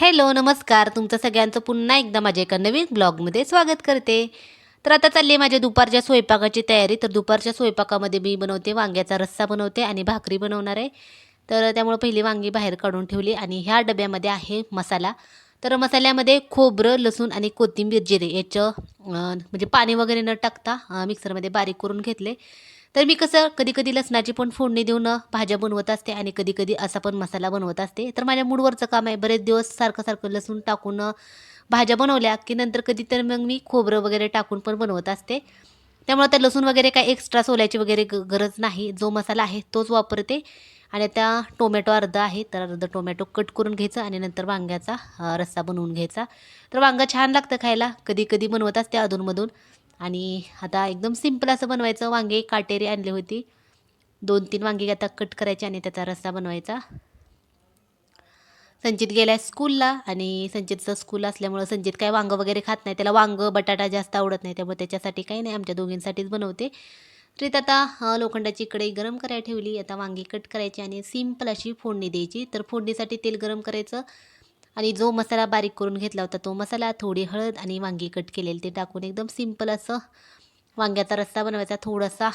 Hello नमस्कार. तुमचं सगळ्यांचं पुन्हा एकदा माझ्या एका नवीन ब्लॉगमध्ये स्वागत करते. तर आता चालली आहे माझ्या दुपारच्या स्वयंपाकाची तयारी. तर दुपारच्या स्वयंपाकामध्ये मी बनवते वांग्याचा रस्सा बनवते आणि भाकरी बनवणार आहे. तर त्यामुळे पहिली वांगी बाहेर काढून ठेवली आणि ह्या डब्यामध्ये आहे मसाला. तर मसाल्यामध्ये खोबरं लसूण आणि कोथिंबीर जिरे. याचं म्हणजे पाणी वगैरे न टाकता मिक्सरमध्ये बारीक करून घेतले. तर मी कसं कधी कधी लसणाची पण फोडणी देऊन भाज्या बनवत असते आणि कधी कधी असा पण मसाला बनवत असते. तर माझ्या मूडवरचं काम आहे बरेच दिवस सारखं सारखं लसूण टाकून भाज्या बनवल्या की नंतर कधी तर मग मी खोबरं वगैरे टाकून पण बनवत असते. त्यामुळे आता लसूण वगैरे काय एक्स्ट्रा सोल्याची वगैरे ग गरज नाही. जो मसाला आहे तोच वापरते. आणि आता टोमॅटो अर्धा आहे तर अर्धा टोमॅटो कट करून घ्यायचं आणि नंतर वांग्याचा रस्सा बनवून घ्यायचा. तर वांगं छान लागतं खायला. कधी कधी बनवत असते अधूनमधून. आणि आता एकदम सिंपल असं बनवायचं. वांगे काटेरी आणली होती. दोन तीन वांगे आता कट करायचे आणि त्याचा रस्सा बनवायचा. संचित गेलाय स्कूलला आणि संचितचं स्कूल असल्यामुळं संचित काय वांगं वगैरे खात नाही. त्याला वांगं बटाटा जास्त आवडत नाही. त्यामुळे त्याच्यासाठी काही नाही. आमच्या दोघींसाठीच बनवते. तर आता लोखंडाची कढई गरम करायला ठेवली. आता वांगी कट करायची आणि सिंपल अशी फोडणी द्यायची. तर फोडणीसाठी तेल गरम करायचं. आणि जो मसाला बारीक करून घेतला होता तो मसाला थोडी हळद आणि वांगी कट केलेली ते टाकून एकदम सिंपल असं वांग्याचा रस्सा बनवायचा थोडासा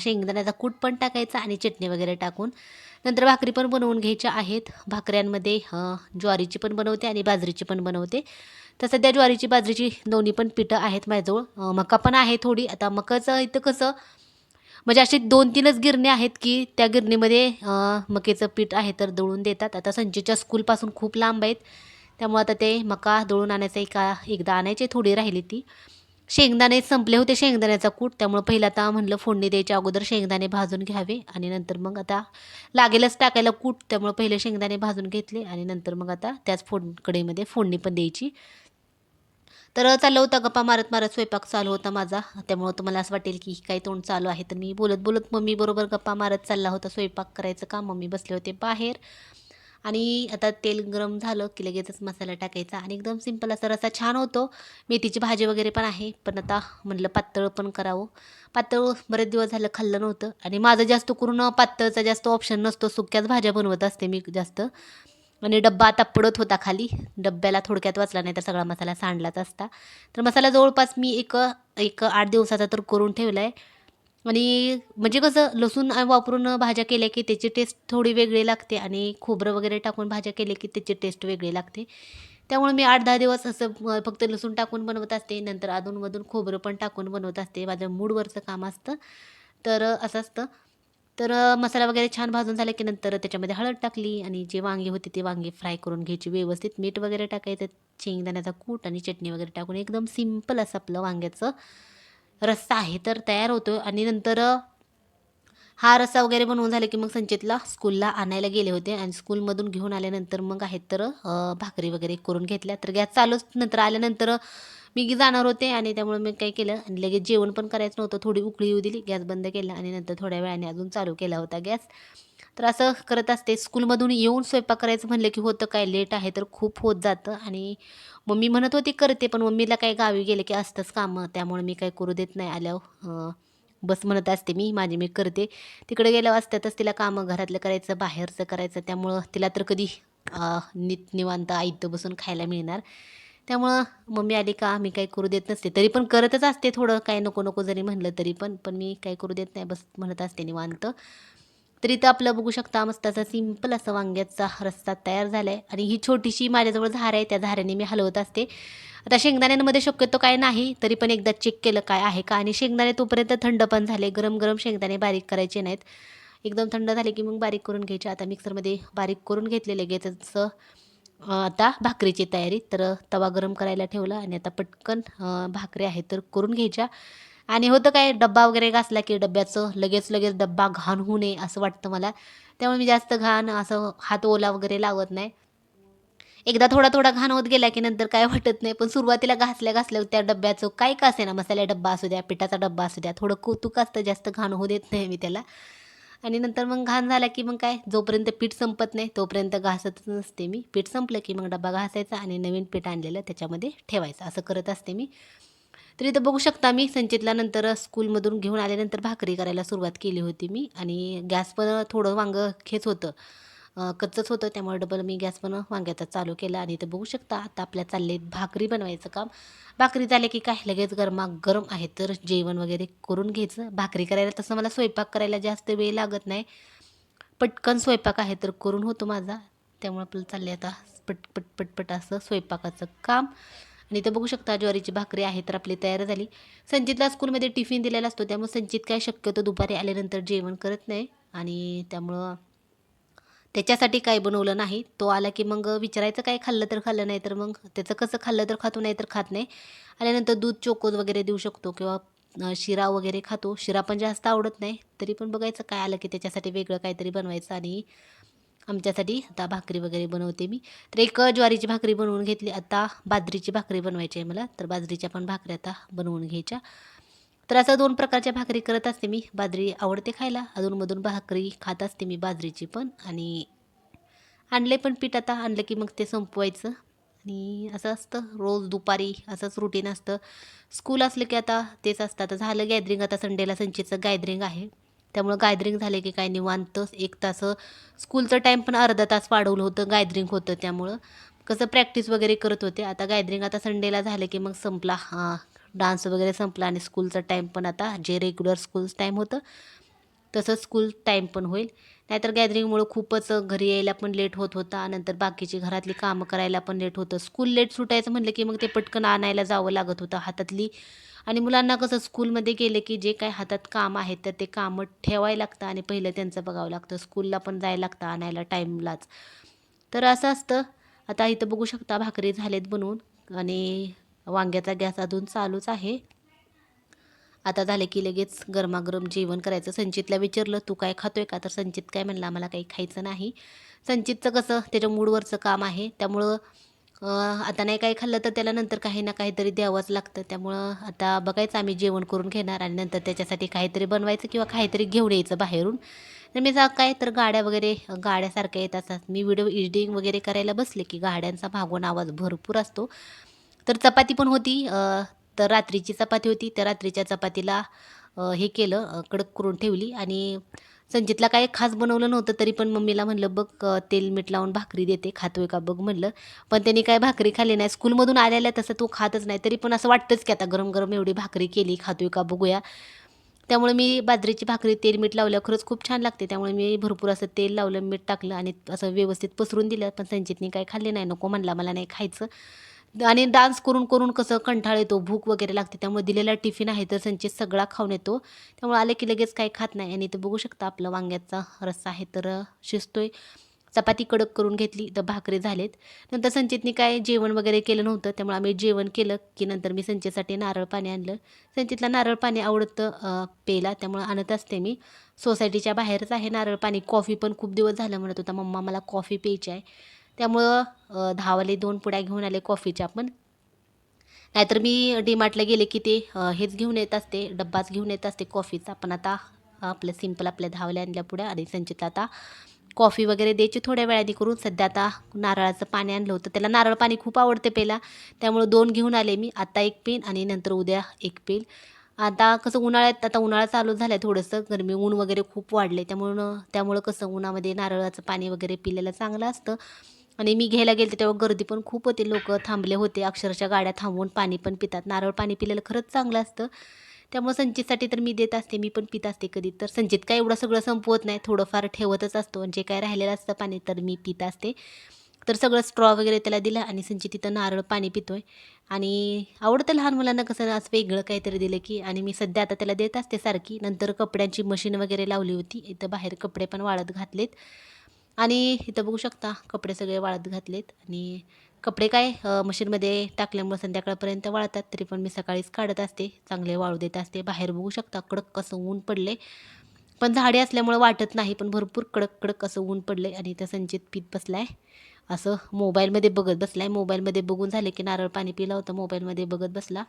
शेंगदाण्याचा कूट पण टाकायचा आणि चटणी वगैरे टाकून. नंतर भाकरी पण बनवून घ्यायच्या आहेत. भाकऱ्यांमध्ये ज्वारीची पण बनवते आणि बाजरीची पण बनवते. तर सध्या ज्वारीची बाजरीची दोन्ही पण पिठं आहेत माझ्याजवळ. मका पण आहे थोडी. आता मकाचं इथं कसं म्हणजे असे दोन तीनच गिरणी आहेत की त्या गिरणीमध्ये मकेचं पीठ आहे तर दळून देतात. आता संजीच्या स्कूलपासून खूप लांब आहेत. त्यामुळे आता ते मका दळून आणायचं एका एकदा आणायचे थोडी राहिली ती. शेंगदाणे संपले होते शेंगदाण्याचा कूट. त्यामुळे पहिला आता म्हणलं फोडणी द्यायच्या अगोदर शेंगदाणे भाजून घ्यावे आणि नंतर मग आता लागेलच टाकायला कूट. त्यामुळे पहिले शेंगदाणे भाजून घेतले आणि नंतर मग आता त्याच फोड कढईमध्ये फोडणी पण द्यायची. तर चाललं होतं गप्पा मारत मारत स्वयंपाक चालू होता माझा. त्यामुळं तुम्हाला असं वाटेल की काही तोंड चालू आहे. तर मी बोलत बोलत मम्मीबरोबर गप्पा मारत चालला होता. स्वयंपाक करायचं का मम्मी बसले होते बाहेर. आणि आता तेल गरम झालं की लगेचच मसाला टाकायचा. आणि एकदम सिंपल असा रसा छान होतो. मेथीची भाजी वगैरे पण आहे. पण आता म्हणलं पातळ पण करावं. पातळ बरेच दिवस झालं खाल्लं नव्हतं. आणि माझं जास्त करून पातळचा जास्त ऑप्शन नसतो. सुक्याच भाज्या बनवत असते मी जास्त. आणि डब्बा आता पडत होता खाली. डब्याला थोडक्यात वाचला नाही तर सगळा मसाला सांडलाच असता. तर मसाला जवळपास मी एक एक आठ दिवसाचा तर करून ठेवला आहे आणि म्हणजे कसं लसूण वापरून भाज्या केल्या की त्याची टेस्ट थोडी वेगळी लागते आणि खोबरं वगैरे टाकून भाज्या केल्या की त्याची टेस्ट वेगळी लागते. त्यामुळे मी आठ दहा दिवस असं फक्त लसूण टाकून बनवत असते. नंतर अधूनमधून खोबरं पण टाकून बनवत असते. माझं मूडवरचं काम असतं. तर असं असतं. तर मसाला वगैरे छान भाजून झाला की नंतर त्याच्यामध्ये हळद टाकली आणि जे वांगी होते ते वांगी फ्राय करून घ्यायची व्यवस्थित. मीठ वगैरे टाकायचं शेंगदाण्याचा कूट आणि चटणी वगैरे टाकून एकदम सिंपल असं आपलं वांग्याचं रस्सा आहे तर तयार होतो. आणि नंतर हा रस्सा वगैरे बनवून झाला की मग संचितला स्कूलला आणायला गेले होते. आणि स्कूलमधून घेऊन आल्यानंतर मग आहेत तर भाकरी वगैरे करून घेतल्या. तर गॅस चालूच नंतर आल्यानंतर मी जाणार होते आणि त्यामुळे मी काय केलं आणि लगेच जेवण पण करायचं नव्हतं. थोडी उकळी येऊ दिली गॅस बंद केला आणि नंतर थोड्या वेळाने अजून चालू केला होता गॅस. तर असं करत असते स्कूलमधून येऊन स्वयंपाक करायचं म्हणलं की होतं काय लेट आहे तर खूप होत जातं. आणि मम्मी म्हणत होती करते. पण मम्मीला काय गावी गेले की असतंच कामं त्यामुळे मी काय करू देत नाही आल्यावर. बस म्हणत असते मी माझी मी करते. तिकडे गेल्यावर असतातच तिला कामं घरातलं करायचं बाहेरचं करायचं त्यामुळं तिला तर कधी अं, निवांत आयतं बसून खायला मिळणार. त्यामुळं मम्मी आली का? मी काही करू देत नसते. तरी पण करतच असते थोडं. काय नको नको जरी म्हणलं तरी पण. पण मी काही करू देत नाही. बस म्हणत असते निवांत. तर इथं आपलं बघू शकता मस्त असा सिंपल असा वांग्याचा रस्सा तयार झाला आहे आणि ही छोटीशी माझ्याजवळ झार आहे. त्या झाऱ्याने मी हलवत असते. आता शेंगदाण्यांमध्ये शक्यतो काय नाही. तरी पण एकदा चेक केलं काय आहे का. आणि शेंगदाणे तोपर्यंत थंड पण झाले. गरम गरम शेंगदाणे बारीक करायचे नाहीत. एकदम थंड झाले की मग बारीक करून घ्यायचे. आता मिक्सरमध्ये बारीक करून घेतले लगेचच आता भाकरीची तयारी. तर तवा गरम करायला ठेवला आणि आता पटकन भाकरी आहे तर करून घ्यायच्या. आणि होतं काय डब्बा वगैरे घासला की डब्याचं लगेच लगेच डब्बा घाण होऊ नये असं वाटतं मला. त्यामुळे मी जास्त घाण असं हात ओला वगैरे लावत नाही. एकदा थोडा थोडा घाण होत गेला की नंतर काय वाटत नाही. पण सुरुवातीला घासल्या घासल्या त्या डब्याचं काय का असे ना मसाल्या डब्बा असू द्या पिठाचा डब्बा असू द्या थोडं कौतुक असतं जास्त घाण होऊ देत नाही मी त्याला. आणि नंतर मग घाण झाला की मग काय? जोपर्यंत पीठ संपत नाही तोपर्यंत घासतच नसते मी. पीठ संपलं की मग डबा घासायचा आणि नवीन पीठ आणलेलं त्याच्यामध्ये ठेवायचं. असं करत असते मी. तर इथं बघू शकता मी संचितला नंतर स्कूलमधून घेऊन आल्यानंतर भाकरी करायला सुरुवात केली होती मी. आणि गॅस पण थोडं वांगं खेच होतं. कच्चंच होतं. त्यामुळे डबल मी गॅस पण वांग्याचा चालू केला आणि इथं बघू शकता आता आपल्या चालले भाकरी बनवायचं काम. भाकरी झाले की काय लगेच गरमागरम आहे. तर जेवण वगैरे करून घ्यायचं. भाकरी करायला तसं मला स्वयंपाक करायला जास्त वेळ लागत नाही. पटकन स्वयंपाक आहे तर करून होतो माझा. त्यामुळे आपलं चालले आता पट पट पटपट असं स्वयंपाकाचं काम. आणि इथं बघू शकता ज्वारीची भाकरी आहे तर आपली तयार झाली. संजितला स्कूलमध्ये टिफिन दिलेला असतो. त्यामुळे संचित काय शक्यतो दुपारी आल्यानंतर जेवण करत नाही. आणि त्यामुळं त्याच्यासाठी काय बनवलं नाही. तो आला की मग विचारायचं काय खाल्लं तर खाल्लं नाही तर मग त्याचं कसं खाल्लं तर खातो नाही तर खात नाही. आल्यानंतर दूध चोकोज वगैरे देऊ शकतो किंवा शिरा वगैरे खातो. शिरा पण जास्त आवडत नाही. तरी पण बघायचं काय आलं की त्याच्यासाठी वेगळं काहीतरी बनवायचं आणि आमच्यासाठी आता भाकरी वगैरे बनवते मी. तर एक ज्वारीची भाकरी बनवून घेतली. आता बाजरीची भाकरी बनवायची आहे मला. तर बाजरीच्या पण भाकरी आता बनवून घ्यायच्या. तर असं दोन प्रकारच्या भाकरी करत असते मी. बाजरी आवडते खायला. अधूनमधून भाकरी खात असते मी बाजरीची पण. आणि आणले पण पीठ आता. आणलं की मग ते संपवायचं. आणि असं असतं. रोज दुपारी असंच रुटीन असतं. स्कूल असलं की आता तेच असतं. आता झालं गॅदरिंग आता संडेला संचेचं गॅदरिंग आहे. त्यामुळं गॅदरिंग झाले की काय निवांत एक तास स्कूलचं टाईम पण अर्धा तास वाढवलं होतं. गॅदरिंग होतं त्यामुळं. कसं प्रॅक्टिस वगैरे करत होते. आता गॅदरिंग आता संडेला झालं की मग संपला. हां डान्स वगैरे संपला आणि स्कूलचा टाईम पण आता जे रेग्युलर स्कूल टाईम होतं तसंच स्कूल टाईम पण होईल. नाहीतर गॅदरिंगमुळं खूपच घरी यायला पण लेट होत होता नंतर बाकीची घरातली कामं करायला पण लेट होतं. स्कूल लेट सुटायचं म्हटलं की मग ते पटकन आणायला जावं लागत होतं हातातली. आणि मुलांना कसं स्कूलमध्ये गेलं की जे काय हातात काम आहेत तर ते कामं ठेवायला लागतं आणि पहिलं त्यांचं बघावं लागतं. स्कूलला पण जायला लागतं आणायला टाईमलाच तर असं असतं. आता इथं बघू शकता भाकरी झालेत बनवून आणि वांग्याचा गॅस अजून चालूच आहे. आता झाले की लगेच गरमागरम जेवण करायचं. संचितला विचारलं तू काय खातोय का? तर संचित काय म्हणला मला काही खायचं नाही. संचितचं कसं त्याच्या मूडवरचं काम आहे. त्यामुळं आता नाही काही खाल्लं तर त्याला नंतर काही ना काहीतरी द्यावंच लागतं. त्यामुळं आता बघायचं आम्ही जेवण करून घेणार आणि नंतर त्याच्यासाठी काहीतरी बनवायचं किंवा काहीतरी घेऊन यायचं बाहेरून. तर मी जा काय तर गाड्या वगैरे गाड्यासारख्या येत असतात. मी व्हिडिओ एडिटिंग वगैरे करायला बसले की गाड्यांचा भागवून आवाज भरपूर असतो. तर चपाती पण होती तर रात्रीची चपाती होती त्या रात्रीच्या चपातीला हे केलं कडक करून ठेवली आणि संजितला काय खास बनवलं नव्हतं तरी पण मम्मीला म्हणलं बघ तेल मीठ लावून भाकरी देते खातोय का बघ म्हणलं. पण त्यांनी काय भाकरी खाल्ली नाही. स्कूलमधून आलेल्या तसं तो खातच नाही. तरी पण असं वाटतंच की आता गरम गरम एवढी भाकरी केली खातोय का बघूया. त्यामुळे मी बाजरीची भाकरी तेल मीठ लावलं खरंच खूप छान लागते. त्यामुळे मी भरपूर असं तेल लावलं मीठ टाकलं आणि असं व्यवस्थित पसरून दिलं. पण संचितनी काय खाल्ले नाही नको म्हणला मला नाही खायचं. आणि डान्स करून करून कसं कंठाळ येतो भूक वगैरे लागते. त्यामुळे दिलेला टिफिन आहे तर संचित सगळा खाऊन येतो. त्यामुळे आले की लगेच काही खात नाही. आणि इथं बघू शकता आपलं वांग्याचा रस्सा आहे तर शिजतोय. चपाती कडक करून घेतली तर भाकरी झालेत. नंतर संचितनी काय जेवण वगैरे केलं नव्हतं. त्यामुळे आम्ही जेवण केलं की नंतर मी संचितसाठी नारळ पाणी आणलं. संचितला नारळ पाणी आवडतं अं, प्यायला. त्यामुळं आणत असते मी. सोसायटीच्या बाहेरच आहे नारळ पाणी. कॉफी पण खूप दिवस झालं म्हणत होता. मम्मा मला कॉफी प्यायची आहे. त्यामुळं धावाले दोन पुड्या घेऊन आले कॉफीच्या पण नाहीतर मी डीमार्टला गेले की ते हेच घेऊन येत असते डब्बाच घेऊन येत असते कॉफीचा. पण आता आपलं सिंपल आपल्या धावल्या आणल्या पुढ्या आणि संचित आता कॉफी वगैरे द्यायची थोड्या वेळाने करून सध्या आता नारळाचं पाणी आणलं होतं. त्याला नारळ पाणी खूप आवडते पहिला. त्यामुळं दोन घेऊन आले मी आता एक पेन आणि नंतर उद्या एक पेन. आता कसं उन्हाळ्यात आता उन्हाळा चालू झाला आहे थोडंसं गरमी ऊन वगैरे खूप वाढले त्यामुळं त्यामुळं कसं उन्हामध्ये नारळाचं पाणी वगैरे पिलेलं चांगलं असतं. आणि मी घ्यायला गेले तेव्हा गर्दी पण खूप होती. लोक थांबले होते. अक्षरशः गाड्या थांबवून पाणी पण पितात. नारळ पाणी पिलेलं खरंच चांगलं असतं. त्यामुळे संचितसाठी तर मी देत असते. मी पण पित असते कधी. तर संचित काय एवढं सगळं संपवत नाही. थोडंफार ठेवतच असतो. आणि जे काय राहिलेलं असतं पाणी तर मी पित असते. तर सगळं स्ट्रॉ वगैरे त्याला दिलं आणि संचित तिथं नारळ पाणी पितोय. आणि आवडतं लहान मुलांना कसं असं वेगळं काहीतरी दिलं की आणि मी सध्या आता त्याला देत असते सारखी. नंतर कपड्यांची मशीन वगैरे लावली होती. इथं बाहेर कपडे पण वाळत घातलेत. आणि इथं बघू शकता कपडे सगळे वाळत घातलेत. आणि कपडे काय मशीनमध्ये टाकल्यामुळे संध्याकाळपर्यंत वाळतात तरी पण मी सकाळीच काढत असते चांगले वाळू देत असते. बाहेर बघू शकता कडक कसं ऊन पडले पण झाडे असल्यामुळे वाटत नाही पण भरपूर कडक कडक असं ऊन पडले आणि इथं संचित पीत बसलाय. असं मोबाईलमध्ये बघत बसलाय. मोबाईलमध्ये बघून झाले की नारळ पाणी पिला होता मोबाईलमध्ये बघत बसला.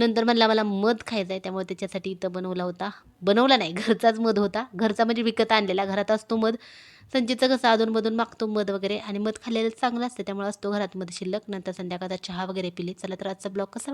नंतर म्हणला मला मध खायचा आहे त्यामुळे त्याच्यासाठी इथं बनवला होता. बनवला नाही घरचाच मध होता. घरचा म्हणजे विकत आणलेला घरात असतो मध. संचितचं कसं अधूनमधून मागतो मध वगैरे आणि मध खाल्लेलं चांगलं असतं त्यामुळे असतो घरात मध शिल्लक. नंतर संध्याकाळचा चहा वगैरे पिले. चला तर आजचा ब्लॉग कसा